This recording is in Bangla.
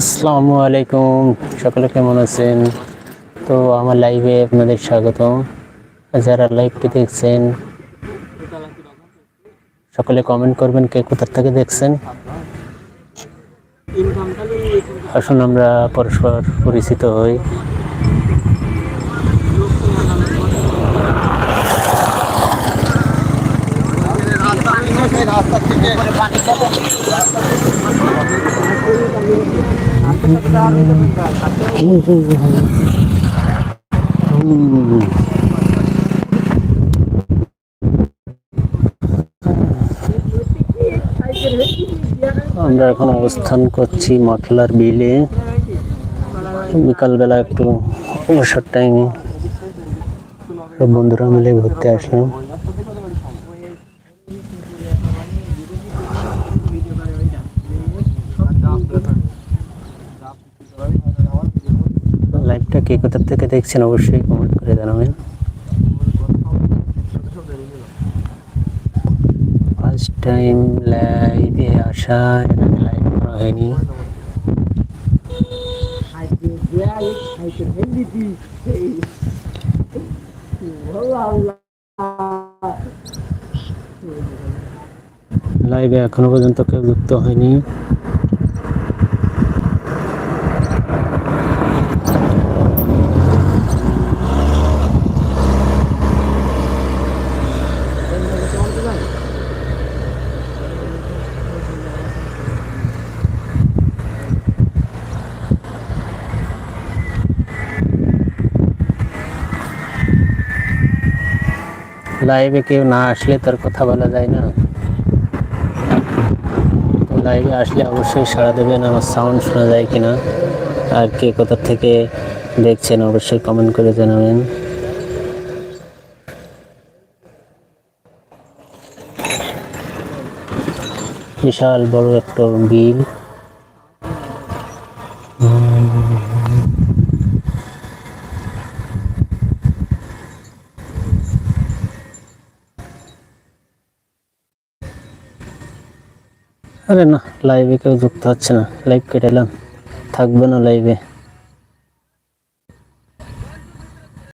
আসসালামু আলাইকুম। সকলে কেমন আছেন? তো আমার লাইভে আপনাদের স্বাগত যারা লাইভটি দেখছেন, সকলে কমেন্ট করবেন কে কোথার থেকে দেখছেন। আসুন আমরা পরস্পর পরিচিত হই। হুম। আমরা এখন অবস্থান করছি মশলার বিলে বিকালবেলা একটু অবসর টাইমে সব বন্ধুরা মিলে ঘুরতে আসলাম লাইভটা কে কোথা থেকে দেখছেন অবশ্যই কমেন্ট করে জানাবেন। ফার্স্ট টাইম লাইভে আসা লাইভ করা হয়নি। লাইভে এখনও পর্যন্ত কেউ যুক্ত হয়নি। লাইভে কেউ না আসলে তার কথা বলা যায় না। তো লাইভে আসলে অবশ্যই সাড়া দেবেন আমার সাউন্ড শোনা যায় কিনা। আর কে কোথা থেকে দেখছেন অবশ্যই কমেন্ট করে জানাবেন। বিশাল বড় একটা বিল। আরে না লাইভে কেউ যুক্ত হচ্ছে না। লাইভ কেটেলাম থাকবে না লাইভে